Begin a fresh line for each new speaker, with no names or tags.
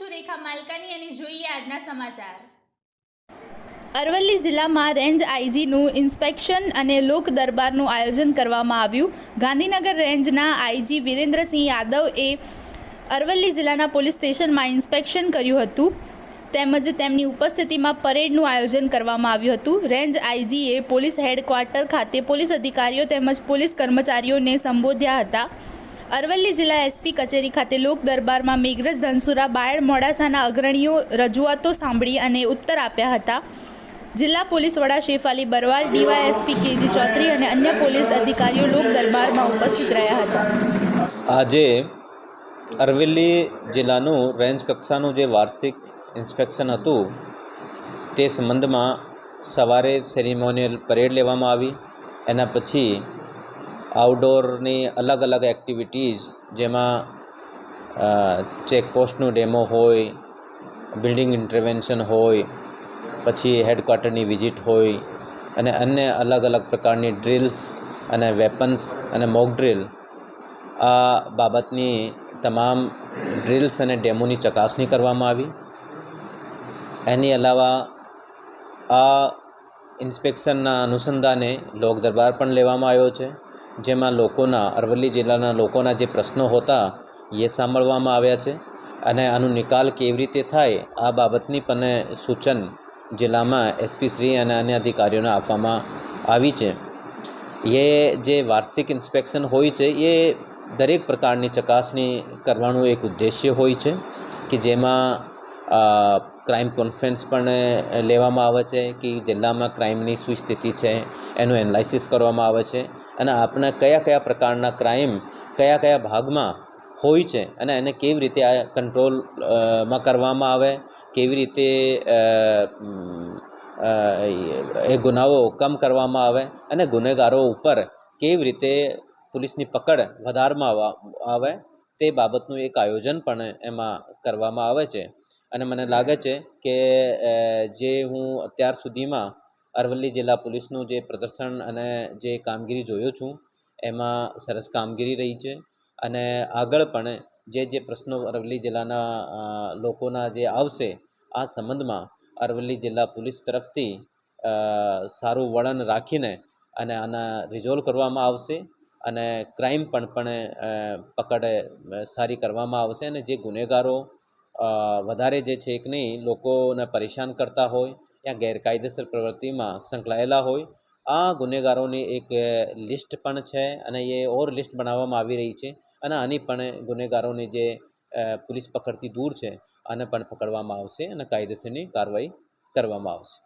રેખા માલકાની અને જોઈએ આજના સમાચાર.
અરવલ્લી જિલ્લામાં રેન્જ આઈજીનું ઇન્સ્પેક્શન અને લોક દરબારનું આયોજન કરવામાં આવ્યું. ગાંધીનગર રેન્જના આઈજી વિરેન્દ્રસિંહ યાદવે અરવલ્લી જિલ્લાના પોલીસ સ્ટેશનમાં ઇન્સ્પેક્શન કર્યું હતું. તેમજ તેમની ઉપસ્થિતિમાં પરેડનું આયોજન કરવામાં આવ્યું હતું. રેન્જ આઈજીએ પોલીસ હેડક્વાર્ટર ખાતે પોલીસ અધિકારીઓ તેમજ પોલીસ કર્મચારીઓને સંબોધ્યા હતા. અરવલ્લી જિલ્લા એસપી કચેરી ખાતે લોક દરબારમાં મેઘરજ ધનસુરા બાયડ મોડાસાના અગ્રણીઓ રજૂઆતો સાંભળી અને ઉત્તર આપ્યા હતા. જિલ્લા પોલીસ વડા Shefali Barwal, DYSP K G Chaudhary અને અન્ય પોલીસ અધિકારીઓ લોક દરબારમાં ઉપસ્થિત રહ્યા હતા.
આજે અરવલ્લી જિલ્લાનું રેન્જ કક્ષાનું જે વાર્ષિક ઇન્સ્પેક્શન હતું, તે સંબંધમાં સવારે સેરિમોનિયલ પરેડ લેવામાં આવી. એના પછી આઉટડોરની અલગ અલગ એક્ટિવિટીઝ જેમાં ચેકપોસ્ટનું ડેમો હોય બિલ્ડિંગ ઇન્ટરવેન્શન હોય, પછી હેડક્વાર્ટરની વિઝિટ હોય, અને અન્ય અલગ અલગ પ્રકારની ડ્રિલ્સ અને વેપન્સ અને મોક ડ્રિલ આ બાબતની તમામ ડ્રિલ્સ અને ડેમોની ચકાસણી કરવામાં આવી. એની અલાવા આ ઇન્સ્પેક્શનના અનુસંધાને લોક દરબાર પણ લેવામાં આવ્યો છે. જેમાં લોકોના, અરવલ્લી જિલ્લાના લોકોના જે પ્રશ્નો હતા, એ સાંભળવામાં આવ્યા છે. અને આનો નિકાલ કેવી રીતે થાય, આ બાબતની પણ સૂચન જિલ્લામાં એસપી શ્રી અને અન્ય અધિકારીઓને આપવામાં આવી છે. એ જે વાર્ષિક ઇન્સ્પેક્શન હોય છે, એ દરેક પ્રકારની ચકાસણી કરવાનું એક ઉદ્દેશ્ય હોય છે કે જેમાં ક્રાઇમ કોન્ફરન્સ પણ લેવામાં આવે છે, કે જિલ્લામાં ક્રાઇમની શું સ્થિતિ છે, એનું એનાલિસિસ કરવામાં આવે છે. અને આપણા કયા કયા પ્રકારના ક્રાઇમ કયા કયા ભાગમાં હોય છે અને એને કેવી રીતે આ કંટ્રોલમાં કરવામાં આવે, કેવી રીતે એ ગુનાઓ કમ કરવામાં આવે અને ગુનેગારો ઉપર કેવી રીતે પોલીસની પકડ વધારવામાં આવે તે બાબતનું એક આયોજન પણ એમાં કરવામાં આવે છે. અને મને લાગે છે કે જે હું અત્યાર સુધીમાં અરવલ્લી જિલ્લા પોલીસનું જે પ્રદર્શન અને જે કામગીરી જોયો છું, એમાં સરસ કામગીરી રહી છે. અને આગળ પણ જે જે પ્રશ્નો અરવલ્લી જિલ્લાના લોકોના જે આવશે, આ સંબંધમાં અરવલ્લી જિલ્લા પોલીસ તરફથી સારું વળણ રાખીને અને આના રિઝોલ્વ કરવામાં આવશે અને ક્રાઇમ પણ પણ પકડ સારી કરવામાં આવશે અને જે ગુનેગારો વધારે જે છે કે નહીં, લોકોને પરેશાન કરતા હોય યા ગેરકાયદેસર પ્રવૃત્તિમાં સંકળાયેલા હોય. આ ગુનેગારોની એક લિસ્ટ પણ છે અને એ ઓર લિસ્ટ બનાવવામાં આવી રહી છે અને આની પણ ગુનેગારોની જે પોલીસ પકડથી દૂર છે આને પણ પકડવામાં આવશે અને કાયદેસરની કાર્યવાહી કરવામાં આવશે.